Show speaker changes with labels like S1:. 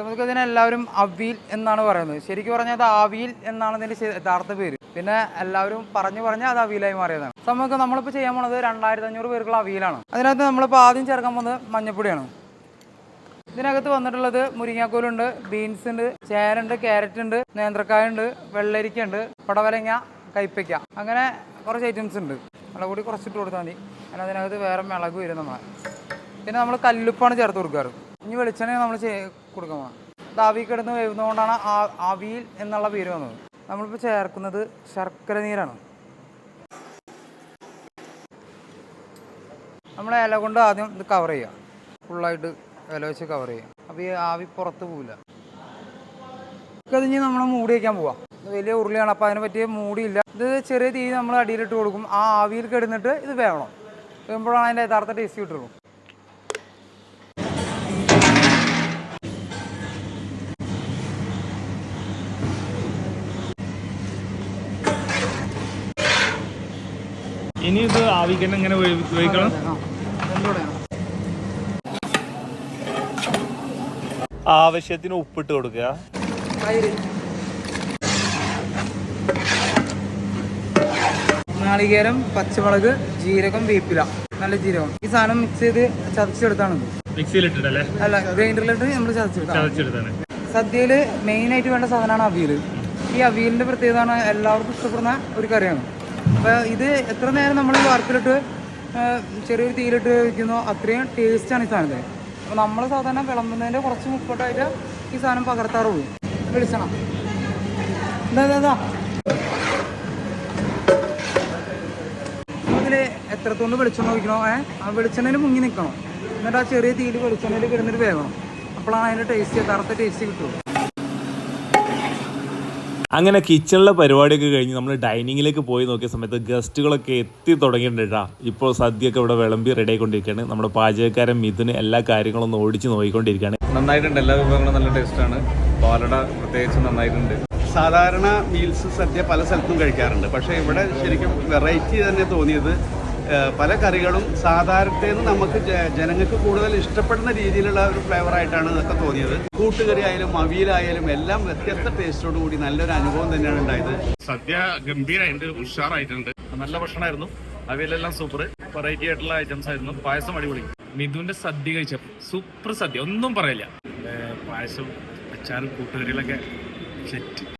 S1: നമുക്ക് ഇതിനെ എല്ലാവരും അവീൽ എന്നാണ് പറയുന്നത്. ശരിക്കും പറഞ്ഞാൽ അത് ആവിയിൽ എന്നാണ് ഇതിന്റെ യഥാർത്ഥ പേര്. പിന്നെ എല്ലാവരും പറഞ്ഞു പറഞ്ഞ് അത് അവിയിലായി മാറിയതാണ്. നമുക്ക് നമ്മളിപ്പോൾ ചെയ്യാൻ പോണത് രണ്ടായിരത്തി അഞ്ഞൂറ് പേർക്കുള്ള അവിയിലാണ് അതിനകത്ത് നമ്മളിപ്പോൾ ആദ്യം ചേർക്കാൻ പോകുന്നത് മഞ്ഞപ്പൊടിയാണ്. ഇതിനകത്ത് വന്നിട്ടുള്ളത് മുരിങ്ങാക്കോലുണ്ട് ബീൻസ് ഉണ്ട് ചേരുണ്ട് ക്യാരറ്റ് ഉണ്ട് നേന്ത്രക്കായ ഉണ്ട് വെള്ളരിക്ക ഉണ്ട് പടവലങ്ങ കൈപ്പയ്ക്ക. അങ്ങനെ കുറച്ച് ഐറ്റംസ് ഉണ്ട്. മുളക് കൂടി കുറച്ചിട്ട് കൊടുത്താൽ മതി. അതിനകത്ത് വേറെ മുളക് വരും നമ്മളെ. പിന്നെ നമ്മൾ കല്ലുപ്പാണ് ചേർത്ത് കൊടുക്കാറ്. ഇനി വെളിച്ചെണ്ണ നമ്മൾ കൊടുക്കാൻ പോകണം ഇത് കിടന്ന് വേവുന്നതുകൊണ്ടാണ് ആ ആവിയിൽ എന്നുള്ള പേര് വന്നത്. നമ്മളിപ്പോൾ ചേർക്കുന്നത് ശർക്കര നീരാണ്. നമ്മൾ ഇല കൊണ്ട് ആദ്യം ഇത് കവർ ചെയ്യുക ഫുള്ളായിട്ട് ഇല വെച്ച് കവർ ചെയ്യുക അപ്പോൾ ഈ ആവി പുറത്ത് പോവില്ല. കഴിഞ്ഞ് നമ്മൾ മൂടി വയ്ക്കാൻ പോവാം. വലിയ ഉരുളിയാണ്. അപ്പോൾ അതിനെ പറ്റിയ മൂടിയില്ല. ഇത് ചെറിയ തീ നമ്മൾ അടിയിലിട്ട് കൊടുക്കും. ആ ആവിയിൽ കിടന്നിട്ട് ഇത് വേണം വേകുമ്പോഴാണ് അതിന്റെ യഥാർത്ഥ ടേസ്റ്റ് കിട്ടുള്ളൂ.
S2: ഇനി ഇത് ആവിക്കണം ഇങ്ങനെ ഉപയോഗിക്കണം. ആവശ്യത്തിന് ഉപ്പിട്ട് കൊടുക്കുക.
S1: നാളികേരം പച്ചമുളക് ജീരകം വേപ്പില. നല്ല ജീരകം. ഈ സാധനം മിക്സ് ചെയ്ത് ചതച്ചെടുത്താണ്
S2: ഇട്ടിട്ടല്ലേ
S1: അല്ല ഗ്രൈൻഡറിലിട്ട് നമ്മൾ ചതച്ചെടുത്താണ്.
S2: ചതച്ചെടുത്താണ്.
S1: സദ്യയിൽ മെയിനായിട്ട് വേണ്ട സാധനമാണ് അവിയൽ ഈ അവിയലിന്റെ പ്രത്യേകത എല്ലാവർക്കും ഇഷ്ടപ്പെടുന്ന ഒരു കറിയാണ്. അപ്പോൾ ഇത് എത്ര നേരം നമ്മൾ ഈ വാർപ്പിലിട്ട് ചെറിയൊരു തീയിലിട്ട് വയ്ക്കുന്നോ അത്രയും ടേസ്റ്റാണ് ഈ സാധനത്തിന്. അപ്പോൾ നമ്മൾ സാധാരണ വിളമ്പുന്നതിന്റെ കുറച്ച് മുപ്പോട്ടായിട്ട് ഈ സാധനം പകർത്താറുള്ളൂ. വിളിച്ചണം ഇതാ ഇതാ, എത്രത്തോണ്ട് വെളിച്ചെണ്ണ ഒഴിക്കണോ? ഏ ആ വെളിച്ചെണ്ണയിൽ മുങ്ങി നിൽക്കണം എന്നിട്ട് ആ ചെറിയ തീയിൽ വെളിച്ചെണ്ണയിൽ കിടന്നിട്ട് വേകണം അപ്പോഴാണ് അതിന്റെ ടേസ്റ്റ് യഥാർത്ഥ ടേസ്റ്റ് കിട്ടുള്ളൂ.
S2: അങ്ങനെ കിച്ചണിലെ പരിപാടിയൊക്കെ കഴിഞ്ഞ് നമ്മൾ ഡൈനിങ്ങിലേക്ക് പോയി നോക്കിയ സമയത്ത് ഗസ്റ്റുകളൊക്കെ എത്തി തുടങ്ങിയിട്ടുണ്ട് കേട്ടോ ഇപ്പോൾ സദ്യയൊക്കെ ഇവിടെ വിളമ്പി റെഡി ആയിക്കൊണ്ടിരിക്കുകയാണ്. നമ്മുടെ പാചകക്കാരൻ മിഥുന് എല്ലാ കാര്യങ്ങളും ഒന്ന് ഓടിച്ച് നോക്കിക്കൊണ്ടിരിക്കുകയാണ്.
S3: നന്നായിട്ടുണ്ട്. എല്ലാ വിഭവങ്ങളും നല്ല ടേസ്റ്റാണ് പാലട പ്രത്യേകിച്ച് നന്നായിട്ടുണ്ട്. സാധാരണ മീൽസ് സദ്യ പല സ്ഥലത്തും കഴിക്കാറുണ്ട്. പക്ഷേ ഇവിടെ ശരിക്കും വെറൈറ്റി തന്നെ തോന്നിയത് പല കറികളും സാധാരണത്തേന്ന് നമുക്ക് ജനങ്ങൾക്ക് കൂടുതൽ ഇഷ്ടപ്പെടുന്ന രീതിയിലുള്ള ഒരു ഫ്ലേവർ ആയിട്ടാണ് ഇതൊക്കെ തോന്നിയത്. കൂട്ടുകറി ആയാലും അവിയലായാലും എല്ലാം വ്യത്യസ്ത ടേസ്റ്റോട് കൂടി നല്ലൊരു അനുഭവം തന്നെയാണ് ഉണ്ടായത്.
S4: സദ്യ ഗംഭീരമായിട്ടുണ്ട് ഉഷാറായിട്ടുണ്ട്. നല്ല ഭക്ഷണമായിരുന്നു. അവയിലെല്ലാം സൂപ്പർ വെറൈറ്റി ആയിട്ടുള്ള ഐറ്റംസ് ആയിരുന്നു. പായസം അടിപൊളി. മിഥുന്റെ സദ്യ കഴിച്ചപ്പോൾ സൂപ്പർ സദ്യ. ഒന്നും പറയില്ല. പായസം അച്ചാറും കൂട്ടുകറികളൊക്കെ സെറ്റ്